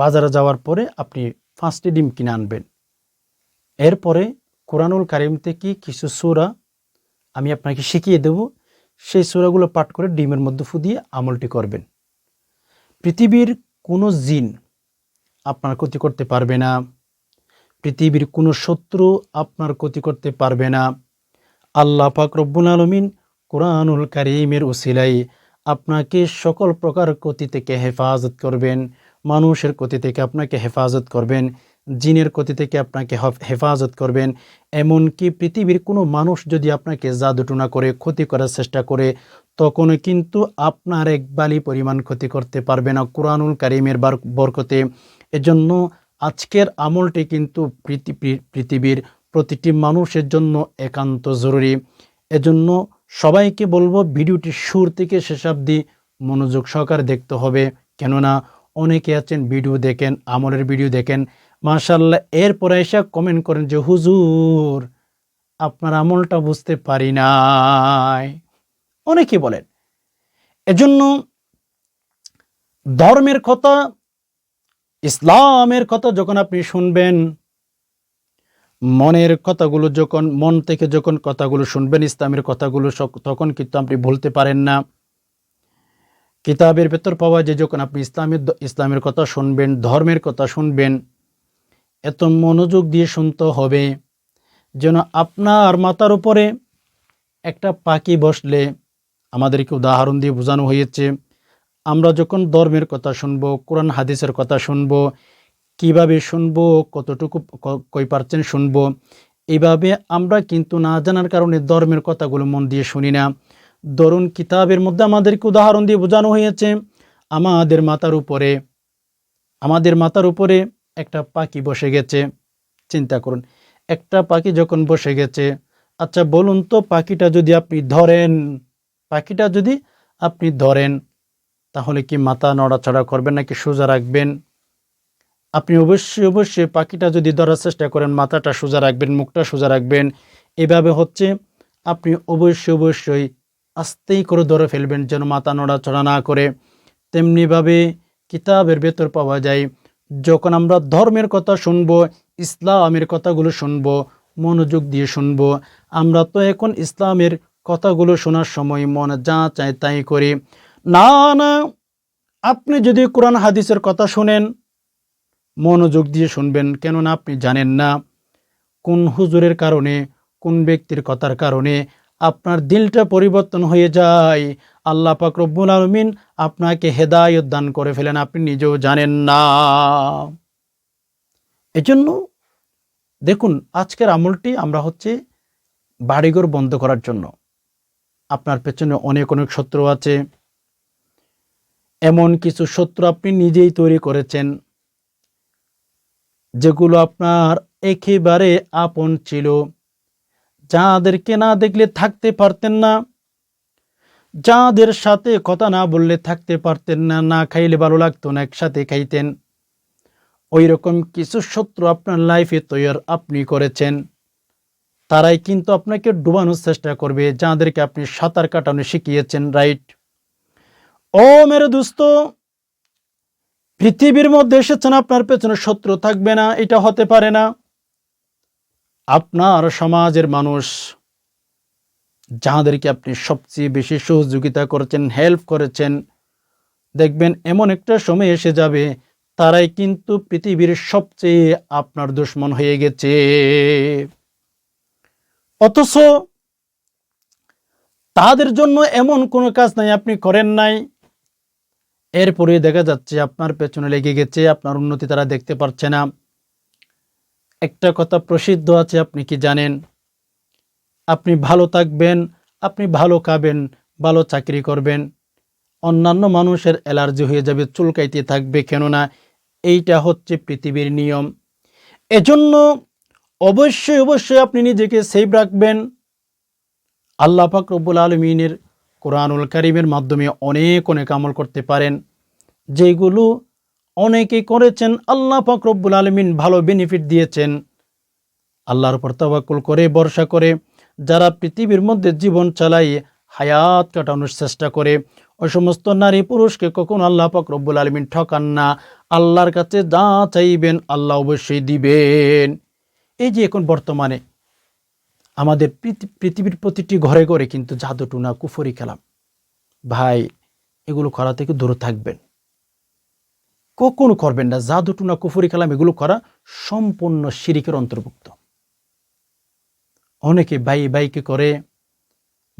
বাজারে যাওয়ার পরে আপনি পাঁচটি ডিম কিনে আনবেন। এরপরে কোরআনুল কারিম থেকে কিছু সুরা আমি আপনাকে শিখিয়ে দেব। সেই সুরাগুলো পাঠ করে ডিমের মধ্যে ফুদিয়ে আমলটি করবেন। পৃথিবীর কোনো জিন আপনার ক্ষতি করতে পারবে না। পৃথিবীর কোনো শত্রু আপনার ক্ষতি করতে পারবে না। আল্লাহ পাক রব্বুল আলমিন কোরআনুল কারিমের উসিলাই আপনাকে সকল প্রকার ক্ষতি থেকে হেফাজত করবেন। মানুষের ক্ষতি থেকে আপনাকে হেফাজত করবেন, জিনের ক্ষতি থেকে আপনাকে হেফাজত করবেন। এমনকি পৃথিবীর কোনো মানুষ যদি আপনাকে জাদুটুনা করে, ক্ষতি করার চেষ্টা করে তখন কিন্তু আপনার এক বালি পরিমাণ ক্ষতি করতে পারবে না কোরআনুল কারিমের বার- বরকতে। এজন্য আজকের আমলটি কিন্তু পৃথিবীর প্রতিটি মানুষের জন্য একান্ত জরুরি। এজন্য সবাইকে বলব, ভিডিওটি শুরু থেকে শেষাব্দি মনোযোগ সহকারে দেখতে হবে। কেননা অনেকে আছেন, ভিডিও দেখেন, আমলের ভিডিও দেখেন। মাশাল্লাহ এরপরে এসে কমেন্ট করেন যে, হুজুর, আপনার আমলটা বুঝতে পারি নাই। অনেকে বলেন। এজন্য ধর্মের কথা, ইসলামের কথা যখন আপনি শুনবেন, মনের কথাগুলো যখন, মন থেকে যখন কথাগুলো শুনবেন, ইসলামের কথাগুলো তখন কিন্তু আপনি বলতে পারেন না। কিতাবের ভেতর পাওয়া যায় যখন আপনি ইসলামের ইসলামের কথা শুনবেন, ধর্মের কথা শুনবেন, এত মনোযোগ দিয়ে শুনতে হবে যেন আপনার মাথার উপরে একটা পাখি বসলে আমাদেরকে উদাহরণ দিয়ে বোঝানো হয়েছে। আমরা যখন ধর্মের কথা শুনব, কোরআন, হাদিসের কথা শুনব, কীভাবে শুনব, কতটুকু ক- কয় পার্সেন্ট শুনব এইভাবে আমরা কিন্তু না জানার কারণে ধর্মের কথাগুলো মন দিয়ে শুনি না। ধরুন কিতাবের মধ্যে আমাদেরকে উদাহরণ দিয়ে বোঝানো হয়েছে, আমাদের মাথার উপরে, আমাদের মাথার উপরে একটা পাখি বসে গেছে। চিন্তা করুন, একটা পাখি যখন বসে গেছে আচ্ছা বলুন তো পাখিটা যদি আপনি ধরেন, পাখিটা যদি আপনি ধরেন, তাহলে কি মাথা নড়াচড়া করবেন নাকি সোজা রাখবেন? আপনি অবশ্যই অবশ্যই পাখিটা যদি ধরার চেষ্টা করেন, মাথাটা সোজা রাখবেন, মুখটা সোজা রাখবেন। এভাবে হচ্ছে, আপনি অবশ্যই অবশ্যই আস্তেই করে ধরে ফেলবেন, যেন মাথা নড়াচড়া না করে। তেমনিভাবে কিতাবের ভেতর পাওয়া যায়, যখন আমরা ধর্মের কথা শুনব, ইসলামের কথাগুলো শুনব, মনোযোগ দিয়ে শুনব, আমরা তো এখন ইসলামের কথাগুলো শোনার সময় মন যা চায় তাই করি। না না, আপনি যদি কোরআন, হাদিসের কথা শুনেন, মনোযোগ দিয়ে শুনবেন, কেননা আপনি জানেন না কোন হুজুরের কারণে, কোন ব্যক্তির কথার কারণে আপনার দিলটা পরিবর্তন হয়ে যায়। আল্লাহ পাক রব্বুল আলমিন আপনাকে হেদায়ত দান করে ফেলেন, আপনি নিজেও জানেন না। এজন্য দেখুন, আজকের আমলটি আমরা হচ্ছে বাড়িঘর বন্ধ করার জন্য। আপনার পেছনে অনেক অনেক শত্রু আছে। এমন কিছু শত্রু আপনি নিজেই তৈরি করেছেন, যেগুলো আপনার একেবারে আপন ছিল। যাদেরকে না দেখলে থাকতে পারতেন না, যাদের সাথে কথা না বললে থাকতে পারতেন না না খাইলে ভালো লাগতো না, একসাথে খাইতেন। ওই রকম কিছু শত্রু আপনার লাইফে তৈরি আপনি করেছেন। তারাই কিন্তু আপনাকে ডুবানোর চেষ্টা করবে, যাদেরকে আপনি সাঁতার কাটানো শিখিয়েছেন, রাইট? ও মেরে দোস্ত, পৃথিবীর মধ্যে এসেছেন, আপনার পেছনে শত্রু থাকবে না, এটা হতে পারে না। আপনার সমাজের মানুষ যাদেরকে আপনি সবচেয়ে বেশি সহযোগিতা করেছেন হেল্প করেছেন, দেখবেন এমন একটা সময় এসে যাবে, তারাই কিন্তু পৃথিবীর সবচেয়ে আপনার দুশ্মন হয়ে গেছে। অথচ তাদের জন্য এমন কোনো কাজ নাই, আপনি করেন নাই। এরপরে দেখা যাচ্ছে আপনার পেছনে লেগে গেছে, আপনার উন্নতি তারা দেখতে পারছে না। একটা কথা প্রসিদ্ধ আছে, আপনি কি জানেন? আপনি ভালো থাকবেন, আপনি ভালো খাবেন, ভালো চাকরি করবেন। অন্যান্য মানুষের অ্যালার্জি হয়ে যাবে, চুলকাইতে থাকবে, কেননা এইটা হচ্ছে পৃথিবীর নিয়ম। এজন্য অবশ্যই অবশ্যই আপনি নিজেকে সেভ রাখবেন। আল্লাহ পাক রব্বুল আলমিনের কোরআনুল কারিমের মাধ্যমে অনেক অনেক আমল করতে পারেন। যেগুলো অনেকে করেছেন, আল্লাহ পাক রব্বুল আলমিন ভালো বেনিফিট দিয়েছেন। আল্লাহর উপর তবাকুল করে, ভরসা করে, যারা পৃথিবীর মধ্যে জীবন চালাই হায়াত কাটানোর চেষ্টা করে, ওই সমস্ত নারী পুরুষকে কখনো আল্লাহ পাক রব্বুল আলমিন ঠকান না। আল্লাহর কাছে যা চাইবেন আল্লাহ অবশ্যই দিবেন। এই যে এখন বর্তমানে আমাদের পৃথিবীর প্রতিটি ঘরে ঘরে কিন্তু জাদুটুনা, কুফরি খেলাম। ভাই, এগুলো করা থেকে দূরে থাকবেন। কখনো করবেন না। জাদুটুনা কুফরি কালাম এগুলো করা সম্পূর্ণ শিরিকের অন্তর্ভুক্ত। অনেকে বাই বাইকে করে,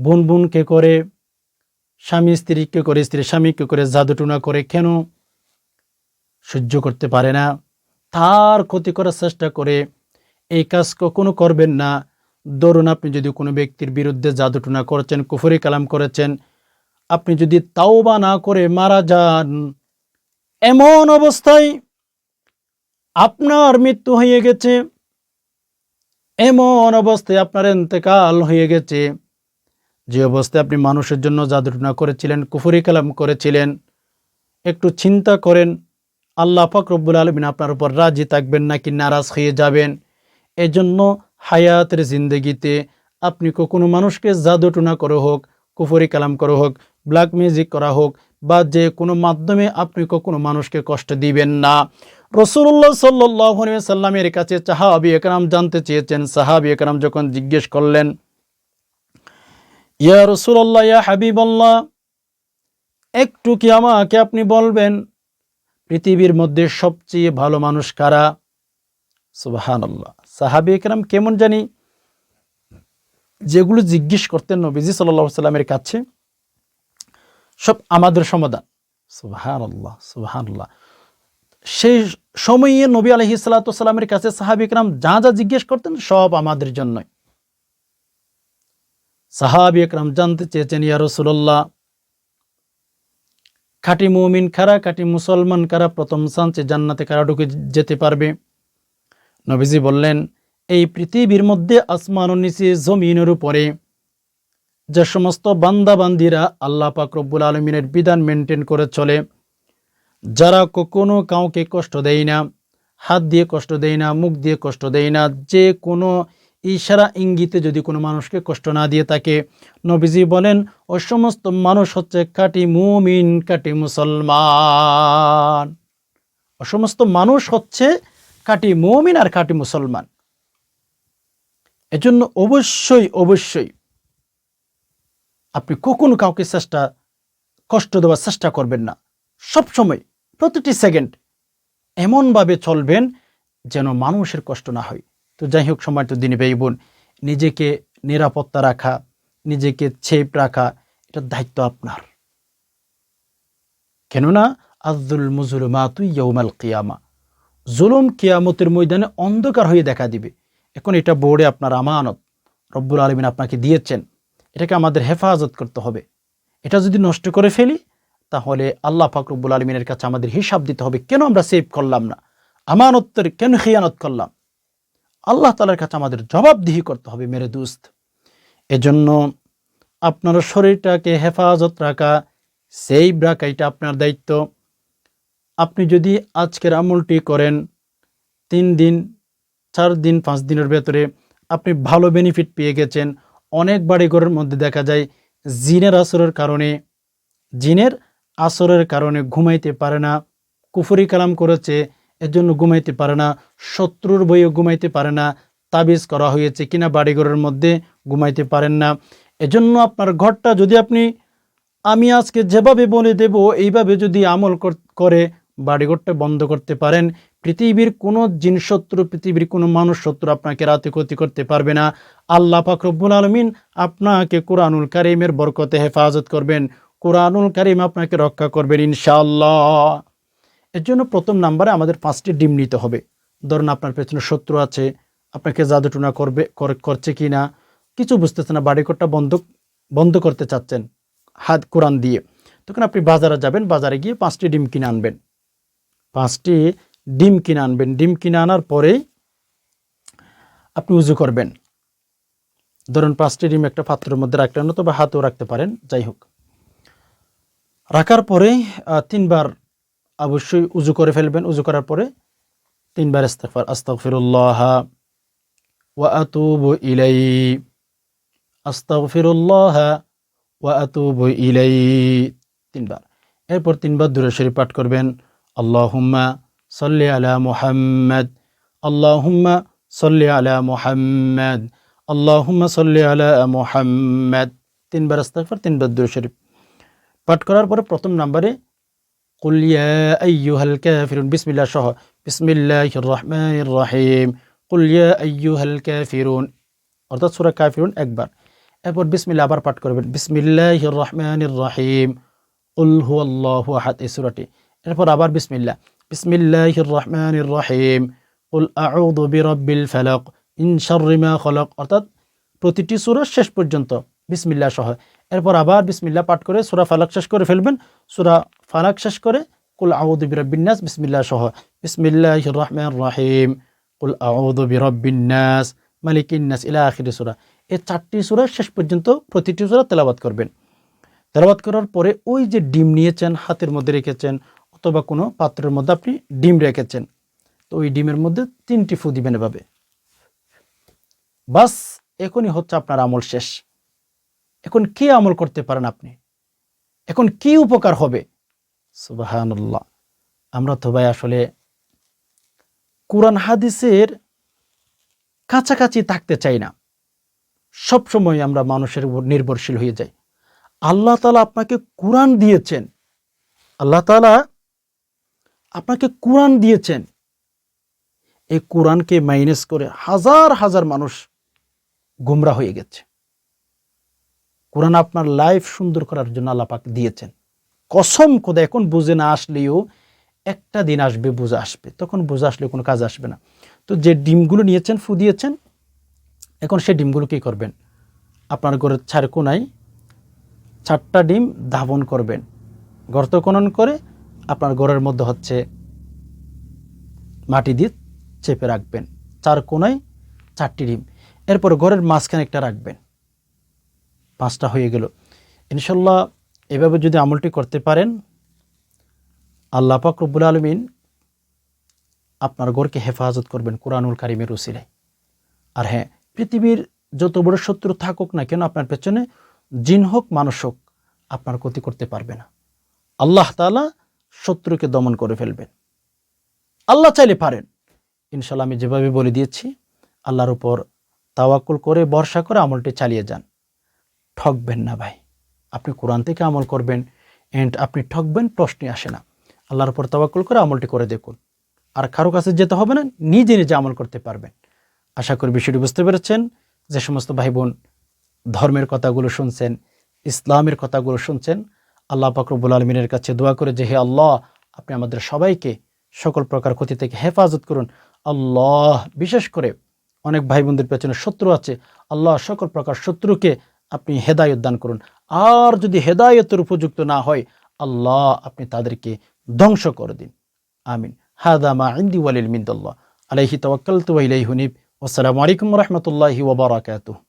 বোন বোনকে করে, স্বামী স্ত্রীকে করে, স্ত্রী স্বামীকে করে জাদুটুনা করে কেন সহ্য করতে পারে না? তার ক্ষতি করার চেষ্টা করে এই কাজ কখনো করবেন না। ধরুন আপনি যদি কোনো ব্যক্তির বিরুদ্ধে জাদুটুনা করেছেন, কুফরি কালাম করেছেন, আপনি যদি তাওবা না করে মারা যান এমন অবস্থায় আপনার মৃত্যু হয়ে গেছে, এমন অবস্থায় আপনার এতেকাল হয়ে গেছে। যে অবস্থায় আপনি মানুষের জন্য জাদুটনা করেছিলেন, কুফুরি কালাম করেছিলেন, একটু চিন্তা করেন, আল্লাহ রব্বুল আলমিন আপনার উপর রাজি থাকবেন নাকি নারাজ হয়ে যাবেন? এজন্য হায়াতের জিন্দগিতে আপনি কখনো মানুষকে জাদুটুনা করে হোক, কুফুরি কালাম করে হোক, ব্ল্যাক মিউজিক করা হোক বা যে কোনো মাধ্যমে আপনি কখনো মানুষকে কষ্ট দিবেন না। রসুল্লাহ সাল্লাহ সাল্লামের কাছে সাহাবি একরাম জানতে চেয়েছেন। সাহাবি একরাম যখন জিজ্ঞেস করলেন, ইয়া রসুল্লাহ ইয়া হাবিবাল্লাহ, একটু কি আমাকে আপনি বলবেন, পৃথিবীর মধ্যে সবচেয়ে ভালো মানুষ কারা? সুবাহান আল্লাহ সাহাবি একরাম কেমন জানি যেগুলো জিজ্ঞেস করতেন নবীজি সাল্লাহ সাল্লামের কাছে সব আমাদের সমাধান। সুবাহান আল্লাহ আল্লাহ সেই সময়ে নবী আলহি সাল্লাতামের কাছে সাহাবিকরাম যা যা জিজ্ঞেস করতেন সব আমাদের জন্যই। সাহাবি একরাম জানতে চেয়েছেন, ইয়া রসুল্লাহ খাঁটি মুমিন খারা খাঁটি মুসলমান কারা প্রথম সাঞ্চে জান্নাতে কারা ঢুকে যেতে পারবে? নবীজি বললেন, এই পৃথিবীর মধ্যে আসমান নিচে জমিনের উপরে। যে সমস্ত বান্দাবান্দিরা আল্লাহ পাক রব্বুল আলমিনের বিধান মেনটেন করে চলে, যারা কখনো কাউকে কষ্ট দেয় না, হাত দিয়ে কষ্ট দেয় না, মুখ দিয়ে কষ্ট দেয় না, যে কোনো ইশারা ইঙ্গিতে যদি কোনো মানুষকে কষ্ট না দিয়ে থাকে, নবীজি বলেন, ও সমস্ত মানুষ হচ্ছে কাটি মুমিন, কাটি মুসলমান। ও সমস্ত মানুষ হচ্ছে কাটি মুমিন আর কাটি মুসলমান। এজন্য অবশ্যই অবশ্যই আপনি কখনো কাউকে চেষ্টা, কষ্ট দেওয়ার চেষ্টা করবেন না। সব সময় প্রতিটি সেকেন্ড এমনভাবে চলবেন যেন মানুষের কষ্ট না হয়। তো যাই হোক সময় তো দিনে ভাই বোন। নিজেকে নিরাপত্তা রাখা, নিজেকে ছেপ রাখা এটা দায়িত্ব আপনার। কেননা আব্দুল মুজুল মাতুই ইয়ৌমাল কিয়ামা। জুলুম কিয়ামতের ময়দানে অন্ধকার হয়ে দেখা দিবে। এখন এটা বোর্ডে আপনার আমানত। রব্বুল আলমিন আপনাকে দিয়েছেন। এটাকে আমাদের হেফাজত করতে হবে। এটা যদি নষ্ট করে ফেলি, তাহলে আল্লাহ ফাকরুবুল আলমিনের কাছে আমাদের হিসাব দিতে হবে, কেন আমরা সেভ করলাম না? আমানতের কেন খিয়ানত করলাম? আল্লাহ তালার কাছে আমাদের জবাবদিহি করতে হবে, মেরে দুস্ত। এজন্য আপনার শরীরটাকে হেফাজত রাখা, সেভ রাখা, এটা আপনার দায়িত্ব। আপনি যদি আজকের আমলটি করেন, তিন দিন, চার দিন, পাঁচ দিনের ভেতরে আপনি ভালো বেনিফিট পেয়ে গেছেন অনেক বাড়িঘরের মধ্যে দেখা যায় জিনের আসরের কারণে, জিনের আসরের কারণে ঘুমাইতে পারে না, কুফরি কালাম করেছে এর জন্য ঘুমাইতে পারে না, শত্রুর বইয়ে ঘুমাইতে পারে না, তাবিজ করা হয়েছে কিনা বাড়িঘরের মধ্যে ঘুমাইতে পারেন না। এজন্য আপনার ঘরটা যদি আপনি, আমি আজকে যেভাবে বলে দেব, এইভাবে যদি আমল করে বাড়িঘরটা বন্ধ করতে পারেন পৃথিবীর কোনো জিন শত্রু পৃথিবীর কোনো মানুষ শত্রু আপনাকে রাতে ক্ষতি করতে পারবে না। আল্লাহ পাক আলমিন আপনাকে কোরআনুল কারিমের বরকতে হেফাজত করবেন। কোরআনুল কারিম আপনাকে রক্ষা করবেন ইনশাআল্লাহ। এর জন্য প্রথম নাম্বারে আমাদের পাঁচটি ডিম নিতে হবে। ধরুন আপনার পেছনে শত্রু আছে, আপনাকে জাদুটুনা করবে, কর- করছে কি না কিছু বুঝতেছে না, বাড়িঘরটা বন্ধ বন্ধ করতে চাচ্ছেন, হাত কোরআন দিয়ে। তখন আপনি বাজারে যাবেন, বাজারে গিয়ে পাঁচটি ডিম কিনে আনবেন। পাঁচটি ডিম কিনে আনবেন। ডিম কিনে আনার পরে আপনি উজু করবেন। ধরুন পাঁচটি ডিম একটা পাত্রের মধ্যে রাখলেন, অথবা হাতেও রাখতে পারেন, যাই হোক। রাখার পরে তিনবার অবশ্যই উজু করে ফেলবেন। উজু করার পরে তিনবার ইস্তেগফার, আস্তাগফিরুল্লাহ ওয়া আতুবু ইলাই আস্তাগফিরুল্লাহ ওয়া আতুবু ইলাই তিনবার। এরপর তিনবার দূরে শরীফ পাঠ করবেন। আল্লাহুম্মা সল্লি আলা মোহাম্মদ। আল্লাহুম্মা সল্লি আলা মোহাম্মদ। আল্লাহুম্মা সল্লি আলা মোহাম্মদ। তিনবার আস্তাকফার তিনবার দুরু শরীফ। পাঠ করার পরে প্রথম নাম্বারে কুলিয়া আইয়ুহাল কাফিরুন, বিসমিল্লাহ সহ, বিসমিল্লাহির রহমানির রহিম। কুলিয়া আইয়ুহাল কাফিরুন, অর্থাৎ সূরা কাফিরুন একবার। এরপর বিসমিল্লা আবার পাঠ করবেন, বিসমিল্লাহির রহমানির রহিম। উল হু আল্লাহু আহাদ, এই সূরাটি। এরপর আবার বিসমিল্লা বিসমিল্লাহ বিসমিল্লাহির রহমানির রহিম উল আউযু বিরাব্বিল ফালাক মিন শাররি মা খলাক। অর্থাৎ প্রতিটি সূরা শেষ পর্যন্ত বিসমিল্লাহ সহ। এরপর আবার বিসমিল্লাহ পাঠ করে সূরা ফালাক শেষ করে ফেলবেন। সূরা ফালাক শেষ করে কুল আউযু বিরাব্বিন নাস বিসমিল্লাহ সহ। বিসমিল্লাহির রহমানির রহিম কুল আউযু বিরাব্বিন নাস মালিকিন নাস ইলা আখিরি সূরা। এই চারটি সূরা শেষ পর্যন্ত প্রতিটি সূরা তেলাওয়াত করবেন। তেলাওয়াত করার পরে ওই যে ডিম নিয়েছেন, হাতের মধ্যে রেখেছেন অথবা কোনো পাত্রের মধ্যে আপনি ডিম রেখেছেন, তো ওই ডিমের মধ্যে তিনটি ফু দিবেন এভাবে। বাস, এখনই হচ্ছে আপনার আমল শেষ। এখন কি আমল করতে পারেন আপনি? এখন কি উপকার হবে? সুবাহান্লাহ আমরা তো ভাই আসলে কোরআন, হাদিসের কাছাকাছি থাকতে চাই না। সব সময় আমরা মানুষের উপর নির্ভরশীল হয়ে যাই। আল্লাহ তালা আপনাকে কোরআন দিয়েছেন। আল্লাহ তালা আপনাকে কোরআন দিয়েছেন। এই কোরআনকে মাইনাস করে হাজার হাজার মানুষ গুমরা হয়ে গেছে। কোরআন আপনার লাইফ সুন্দর করার জন্য আল্লাহ পাক দিয়েছেন। কসম খোদা, এখন বুঝে না আসলেও একটা দিন আসবে, বুঝে আসবে। তখন বুঝে আসলে কোনো কাজ আসবে না। তো যে ডিমগুলো নিয়েছেন, ফু দিয়েছেন, এখন সেই ডিমগুলো কী করবেন? আপনার ঘরের ছাড় কোনায় চারটা ডিম ধাবন করবেন। গর্ত খনন করে আপনার ঘরের মধ্যে হচ্ছে মাটি দিয়ে চেপে রাখবেন। চার কোনায় চারটি ডিম এরপর ঘরের মাঝখানে একটা রাখবেন। পাঁচটা হয়ে গেল। ইনশাল্লাহ এভাবে যদি আমলটি করতে পারেন, আল্লাহ পাক রব্বুল আলমিন আপনার ঘরকে হেফাজত করবেন কোরআনুল কারিমের উসিলায়। আর হ্যাঁ পৃথিবীর যত বড় শত্রু থাকুক না কেন আপনার পেছনে জিন হোক, মানুষ হোক, আপনার ক্ষতি করতে পারবে না। আল্লাহ তালা শত্রুকে দমন করে ফেলবেন। আল্লাহ চাইলে পারেন। ইনশাল্লাহ আমি যেভাবে বলে দিয়েছি, আল্লাহর উপর তাওয়াক্কুল করে বর্ষা করে আমলটি চালিয়ে যান। ঠকবেন না ভাই। আপনি কোরআন থেকে আমল করবেন এন্ড আপনি ঠকবেন, প্রশ্নই আসে না। আল্লাহর উপর তাওয়াক্কুল করে আমলটি করে দেখুন। আর কারও কাছে যেতে হবে না, নিজে নিজে আমল করতে পারবেন। আশা করি বিষয়টি বুঝতে পেরেছেন। যে সমস্ত ভাই বোন ধর্মের কথাগুলো শুনছেন, ইসলামের কথাগুলো শুনছেন আল্লাহ পাকরবুল আলমিনের কাছে দোয়া করে যে, হে আল্লাহ, আপনি আমাদের সবাইকে সকল প্রকার ক্ষতি থেকে হেফাজত করুন। আল্লাহ, বিশেষ করে অনেক ভাই বোনদের পেছনে শত্রু আছে। আল্লাহ সকল প্রকার শত্রুকে আপনি হেদায়ত দান করুন। আর যদি হেদায়তের উপযুক্ত না হয়, আল্লাহ আপনি তাদেরকে ধ্বংস করে দিন। আমিন। হাদা মা ইন্দি ওয়ালিল মিন্দল্লাহ। আলাইহি তওয়াক্কালতু ওয়া হুনিব আসসালামু আলাইকুম রহমতুল্লাহি ওবরাকাতুহ